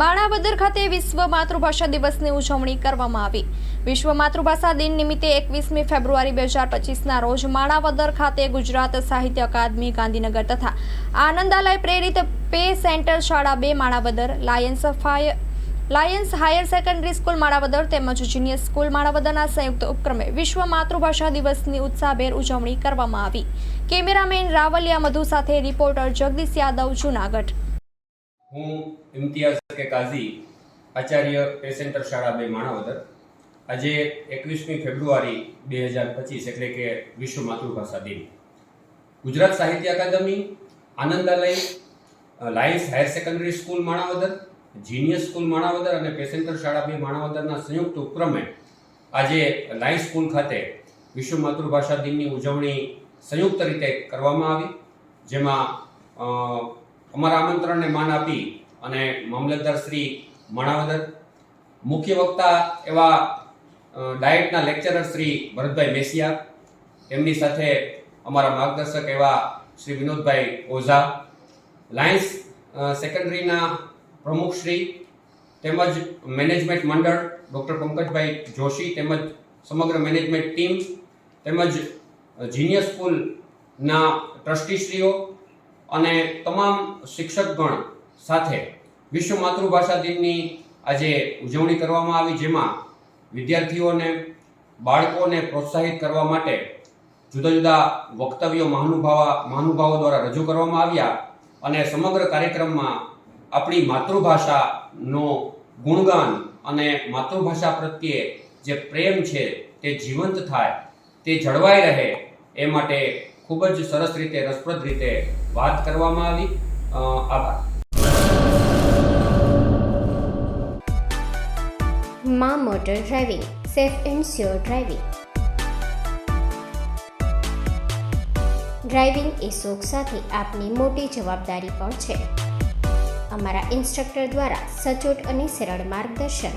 માણાવદર ખાતે વિશ્વ માતૃભાષા દિવસની ઉજવણી કરવામાં આવી. વિશ્વ માતૃભાષા દિન નિમિત્તે એકવીસમી ફેબ્રુઆરી બે હજાર પચીસના રોજ માણાવદર ખાતે ગુજરાત સાહિત્ય અકાદમી, ગાંધીનગર તથા આનંદાલય પ્રેરિત પે સેન્ટર શાળા બે Manavadar Lions fire Lions Higher Secondary School Manavadar તેમજ જુનિયર સ્કૂલ માણાવદરના સંયુક્ત ઉપક્રમે વિશ્વ માતૃભાષા દિવસની ઉત્સાહભેર ઉજવણી કરવામાં આવી. કેમેરામેન રાવલિયા મધુ સાથે રિપોર્ટર જગદીશ યાદવ, જુનાગઢ. હું ઇમ્તિયાઝ કે કાઝી આચાર્ય પે સેન્ટર શાળા બે માણાવદર. આજે એકવીસમી ફેબ્રુઆરી બે હજાર પચીસ એટલે કે વિશ્વ માતૃભાષા દિન. Gujarat Sahitya Akademi, Anandalaya, Lions Higher Secondary School Manavadar, Genius School Manavadar અને પેસેન્ટર શાળા બે માણાવદરના સંયુક્ત ઉપક્રમે આજે લાયન્સ સ્કૂલ ખાતે વિશ્વ માતૃભાષા દિનની ઉજવણી સંયુક્ત રીતે કરવામાં આવી, જેમાં અમારા આમંત્રણને માન આપી અને મામલતદાર શ્રી માણાવદર, મુખ્ય વક્તા એવા ડાયટના લેક્ચરર શ્રી ભરતભાઈ મેસિયા તેમની સાથે અમારા માર્ગદર્શક એવા શ્રી વિનોદભાઈ ઓઝા, લાયન્સ સેકન્ડરીના સેકન્ડરીના પ્રમુખશ્રી તેમજ મેનેજમેન્ટ મંડળ ડૉક્ટર પંકજભાઈ જોશી તેમજ સમગ્ર મેનેજમેન્ટ ટીમ તેમજ જીનિયર સ્કૂલના ટ્રસ્ટીશ્રીઓ અને તમામ શિક્ષકગણ સાથે વિશ્વ માતૃભાષા દિનની આજે ઉજવણી કરવામાં આવી, જેમાં વિદ્યાર્થીઓને, બાળકોને પ્રોત્સાહિત કરવા માટે જુદા જુદા વક્તવ્યો, મહાનુભાવા, મહાનુભાવો દ્વારા રજૂ કરવામાં આવ્યા અને સમગ્ર કાર્યક્રમમાં આપણી માતૃભાષાનો ગુણગાન અને માતૃભાષા પ્રત્યે જે પ્રેમ છે, તે જીવંત થાય, તે જળવાઈ રહે એ માટે ખૂબ જ સરસ રીતે, રસપ્રદ રીતે વાત કરવામાં આવી. આભાર. મા motor driving, safe and sure driving. Driving એ શોખ સાથે આપની મોટી જવાબદારી પણ છે. અમારા ઇન્સ્ટ્રક્ટર દ્વારા સચોટ અને સરળ માર્ગદર્શન.